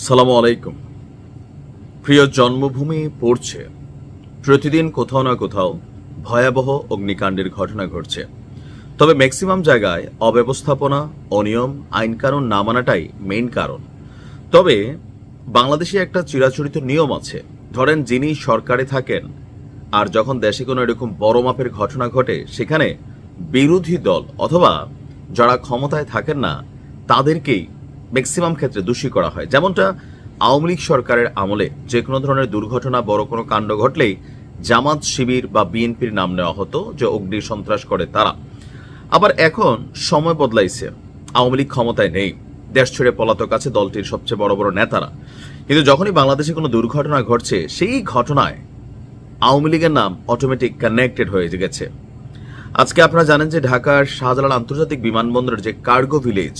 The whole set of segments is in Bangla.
আসসালামু আলাইকুম। প্রিয় জন্মভূমি পড়ছে। প্রতিদিন কোথাও না কোথাও ভয়াবহ অগ্নিকাণ্ডের ঘটনা ঘটছে। তবে ম্যাক্সিমাম জায়গায় অব্যবস্থাপনা, অনিয়ম, আইনকানুন না মানাটাই মেইন কারণ। তবে বাংলাদেশে একটা চিরাচরিত নিয়ম আছে। ধরেন যিনি সরকারে থাকেন আর যখন দেশে কোনো এরকম বড় মাপের ঘটনা ঘটে, সেখানে বিরোধী দল অথবা যারা ক্ষমতায় থাকেন না, তাদেরকেই ম্যাক্সিমাম ক্ষেত্রে দোষী করা হয়। যেমনটা আওয়ামী লীগ সরকারের আমলে যে কোনো ধরনের দুর্ঘটনা, বড় কোনো কাণ্ড ঘটলেই জামাত শিবির বা বিএনপির নাম নেওয়া হতো যে অগ্নি সন্ত্রাস করে তারা। আবার এখন সময় বদলাইছে। আওয়ামী লীগ ক্ষমতায় নেই। দেশ ছেড়ে পলাতক আছে দলটির সবচেয়ে বড় বড় নেতারা। কিন্তু যখনই বাংলাদেশে কোনো দুর্ঘটনা ঘটছে, সেই ঘটনায় আওয়ামী লীগের নাম অটোমেটিক কানেক্টেড হয়ে গেছে। আজকে আপনারা জানেন যে ঢাকার শাহজালাল আন্তর্জাতিক বিমানবন্দরের যে কার্গো ভিলেজ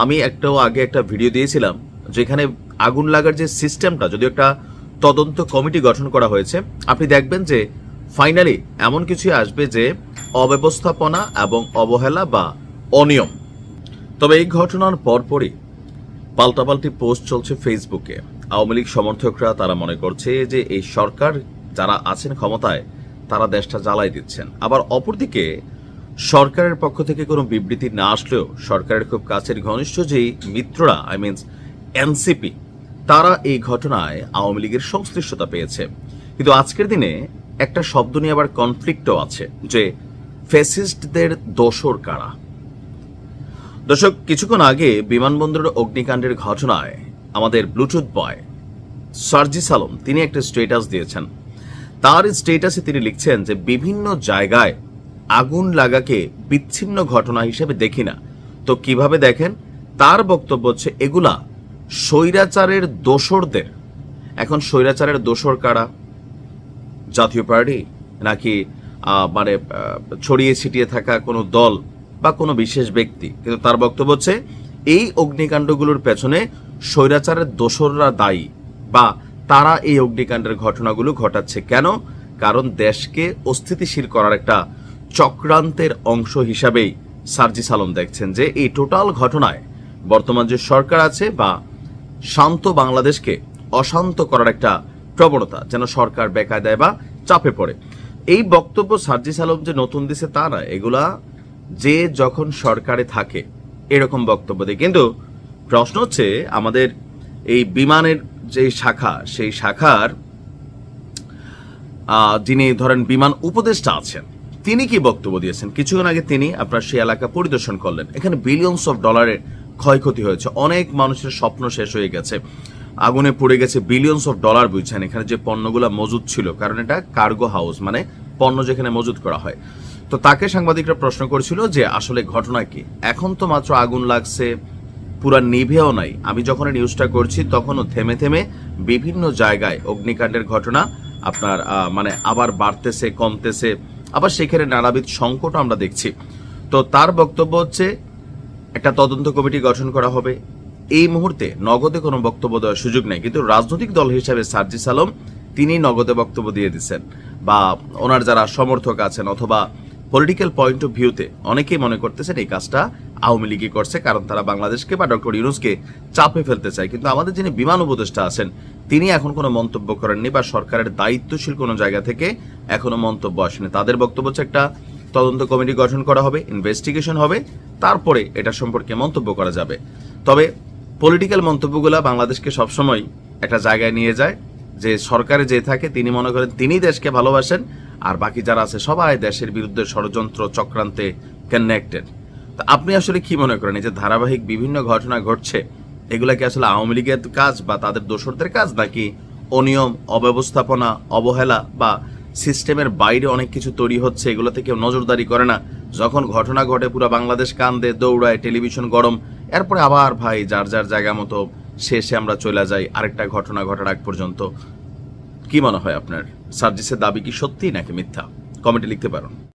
আমি একটাও আগে একটা ভিডিও দিয়েছিলাম, যেখানে আগুন লাগার যে সিস্টেমটা যদি একটা তদন্ত কমিটি গঠন করা হয়েছে, আপনি দেখবেন যে ফাইনালি এমন কিছু আসবে যে অব্যবস্থাপনা এবং অবহেলা বা অনিয়ম। তবে এই ঘটনার পরপরই পাল্টাপাল্টি পোস্ট চলছে ফেসবুকে। আওয়ামী লীগ সমর্থকরা তারা মনে করছে যে এই সরকার যারা আছেন ক্ষমতায়, তারা দেশটা জ্বালাই দিচ্ছেন। আবার অপরদিকে সরকারের পক্ষ থেকে কোনো বিবৃতি না আসলেও সরকারের খুব কাছের ঘনিষ্ঠ যেই মিত্ররা আই মিনস এনসিপি তারা এই ঘটনায় আওয়ামী লীগের সংশ্লিষ্টতা পেয়েছে। কিন্তু আজকের দিনে একটা শব্দ নিয়ে আবার কনফ্লিক্টও আছে যে ফেসিস্টদের দোসর কারা? দর্শক, কিছুক্ষণ আগে বিমানবন্দরের অগ্নিকাণ্ডের ঘটনায় আমাদের ব্লুটুথ বয় সার্জি সালম, তিনি একটা স্টেটাস দিয়েছেন। তার স্টেটাসে তিনি লিখছেন যে বিভিন্ন জায়গায় আগুন লাগাকে বিচ্ছিন্ন ঘটনা হিসেবে দেখি না। তো কীভাবে দেখেন? তার বক্তব্য হচ্ছে, এগুলা স্বৈরাচারের দোসরদের। এখন স্বৈরাচারের দোসর কারা? জাতীয় পার্টি? নাকি মানে ছড়িয়ে ছিটিয়ে থাকা কোনো দল বা কোনো বিশেষ ব্যক্তি? কিন্তু তার বক্তব্য হচ্ছে, এই অগ্নিকাণ্ডগুলোর পেছনে স্বৈরাচারের দোসররা দায়ী বা তারা এই অগ্নিকাণ্ডের ঘটনাগুলো ঘটাচ্ছে কেন? কারণ দেশকে অস্থিতিশীল করার একটা চক্রান্তের অংশ হিসাবেই সার্জি সালম দেখছেন যে এই টোটাল ঘটনায় বর্তমান যে সরকার আছে বা শান্ত বাংলাদেশকে অশান্ত করার একটা প্রবণতা যেন সরকার বেকায়দায় বা চাপে পড়ে। এই বক্তব্য সার্জি সালম যে নতুন দিছে তা না এগুলা যে যখন সরকারে থাকে এরকম বক্তব্য দেয়। কিন্তু প্রশ্ন হচ্ছে, আমাদের এই বিমানের যে শাখা, সেই শাখার যিনি ধরেন বিমান উপদেষ্টা আছেন তিনি কি বক্তব্য দিয়েছেন? কিছুক্ষণ আগে তিনি আপনার সেই এলাকা পরিদর্শন করলেন। এখানে বিলিয়নস অফ ডলারের ক্ষয়ক্ষতি হয়েছে। অনেক মানুষের স্বপ্ন শেষ হয়ে গেছে। আগুনে পড়ে গেছে বিলিয়নস অফ ডলার বুঝছেন? এখানে যে পণ্যগুলো মজুদ ছিল, কারণ এটা কার্গো হাউস মানে পণ্য যেখানে মজুদ করা হয়। তো তাকে সাংবাদিকরা প্রশ্ন করেছিল যে, আসলে ঘটনা কি? এখন তো মাত্র আগুন লাগছে, পুরা নিভেও নাই। আমি যখন নিউজটা করছি, তখনও থেমে থেমে বিভিন্ন জায়গায় অগ্নিকাণ্ডের ঘটনা আপনার মানে আবার বাড়তেছে, কমতেছে। আবার সেখানে নানাবিধ সংকট আমরা দেখছি। তো তার বক্তব্য হচ্ছে, একটা তদন্ত কমিটি গঠন করা হবে। এই মুহূর্তে নগদে কোনো বক্তব্য দেওয়ার সুযোগ নেই, কিন্তু রাজনৈতিক দল হিসাবে সার্জিস আলম তিনি নগদে বক্তব্য দিয়ে দিচ্ছেন। বা ওনার যারা সমর্থক আছেন অথবা পলিটিক্যাল পয়েন্ট অফ ভিউতে অনেকেই মনে করতেছেন এই কাজটা আওয়ামী লীগই করছে, কারণ তারা বাংলাদেশকে বা ডক্টর ইউনুসকে চাপে ফেলতে চায়। কিন্তু আমাদের যিনি বিমান উপদেষ্টা আছেন, তিনি এখন কোনো মন্তব্য করেননি বা সরকারের দায়িত্বশীল কোনো জায়গা থেকে এখনও মন্তব্য আসেনি। তাদের বক্তব্য হচ্ছে একটা তদন্ত কমিটি গঠন করা হবে ইনভেস্টিগেশন হবে, তারপরে এটা সম্পর্কে মন্তব্য করা যাবে। তবে পলিটিক্যাল মন্তব্যগুলো বাংলাদেশকে সবসময় একটা জায়গায় নিয়ে যায়, যে সরকারে যে থাকে, তিনি মনে করেন তিনি দেশকে ভালোবাসেন, আর বাকি যারা আছে সবাই দেশের বিরুদ্ধে ষড়যন্ত্র চক্রান্তে কানেক্টেড তা আপনি আসলে কি মনে করেন? এই যে ধারাবাহিক বিভিন্ন ঘটনা ঘটছে, এগুলা কি আসলে আওয়ামী লীগের কাজ বা তাদের দোসরদের কাজ, নাকি অনিয়ম, অব্যবস্থাপনা, অবহেলা বা সিস্টেমের বাইরে অনেক কিছু তৈরি হচ্ছে, এগুলোতে কেউ নজরদারি করে না? যখন ঘটনা ঘটে পুরো বাংলাদেশ কান্দে, দৌড়ায়, টেলিভিশন গরম, এরপরে আবার ভাই যার যার জায়গা মতো শেষে আমরা চলে যাই, আরেকটা ঘটনা ঘটার আগ পর্যন্ত। কি মনে হয় আপনার? সার্জিসের দাবি কি সত্যি নাকি মিথ্যা? কমেন্টে লিখতে পারেন।